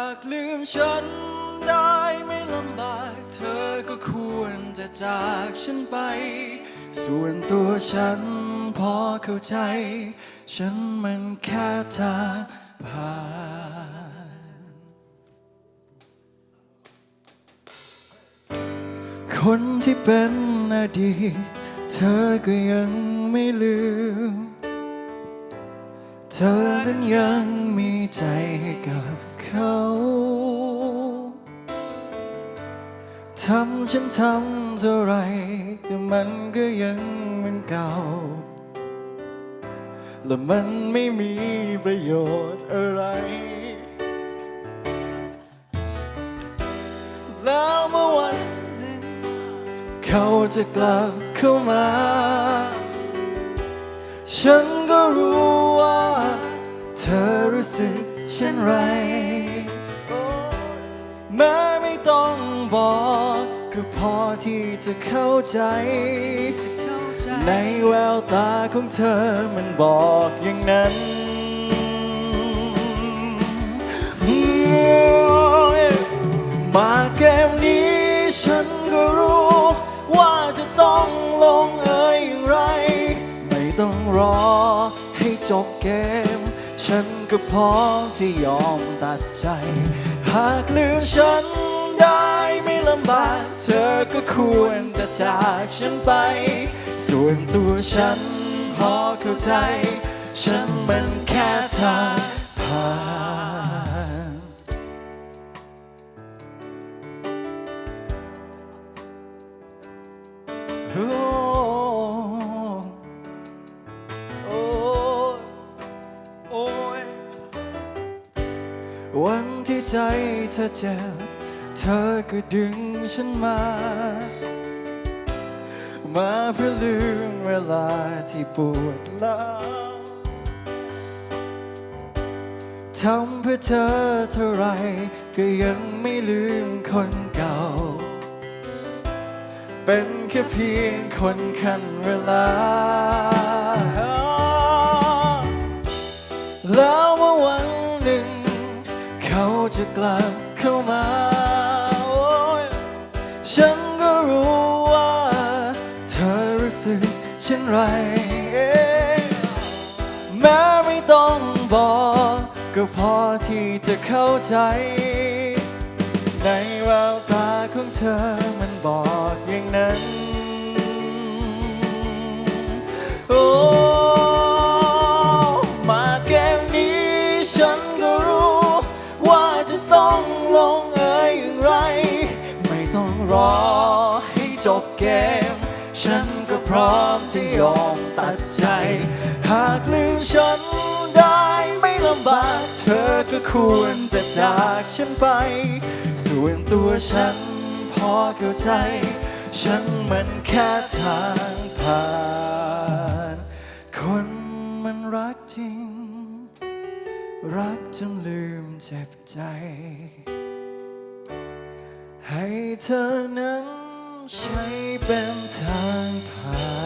ากลืมฉันได้ไม่ลำบาก เธอก็ควรจะจากฉันไป ส่วนตัวฉันพอเข้าใจ ฉันมันแค่ทางผ่านคนที่เป็นอดีตเธอก็ยังไม่ลืม เธอนั้นยังมีใจให้กับ เขาทำฉันทำเท่าไรแต่มันก็ยังเหมือนเก่า และมันไม่มีประโยชน์อะไร แล้วเมื่อวันหนึ่ง เขาจะกลับเข้ามา ฉันก็รู้ว่า เธอรู้สึกเช่นไร ม้ไม่ต้องบอกก็พอที่จะเข้าใจ ในแววตาของเธอมันบอกอย่างนั้นมาเกมนี้ฉันก็รู้ ว่าจะต้องลงเอยอย่างไร ไม่ต้องรอให้จบเกม ฉันก็พร้อมที่ยอมตัดใจ หากลืมฉันได้ไม่ลำบาก เธอก็ควรจะจากฉันไป ส่วนตัวฉันพอเข้าใจ ฉันมันแค่ทางผ่านโอ้โอ้โอ้ วันที่ใจเธอเจ็บเธอก็ดึงฉันมา มาเพื่อลืมเวลาที่ปวดร้าวทำเพื่อเธอเท่าไรก็ยังไม่ลืมคนเก่า เป็นแค่เพียงคนขันเวลา แล้วเมื่อวันหนึ่ง เขาจะกลับเข้ามา ฉันก็รู้ว่า เธอรู้สึกเช่นไร แม้ไม่ต้องบอก ก็พอที่จะเข้าใจ ในแววตาของเธอมันบอกอย่างนั้น รอให้จบเกม ฉันก็พร้อมที่ยอมตัดใจ หากลืมฉันได้ไม่ลำบาก เธอก็ควรจะจากฉันไป ส่วนตัวฉันพอเข้าใจ ฉันมันแค่ทางผ่าน คนมันรักจริง รักจนลืมเจ็บใจ ให้เธอนั้นใช้เป็นทางผ่าน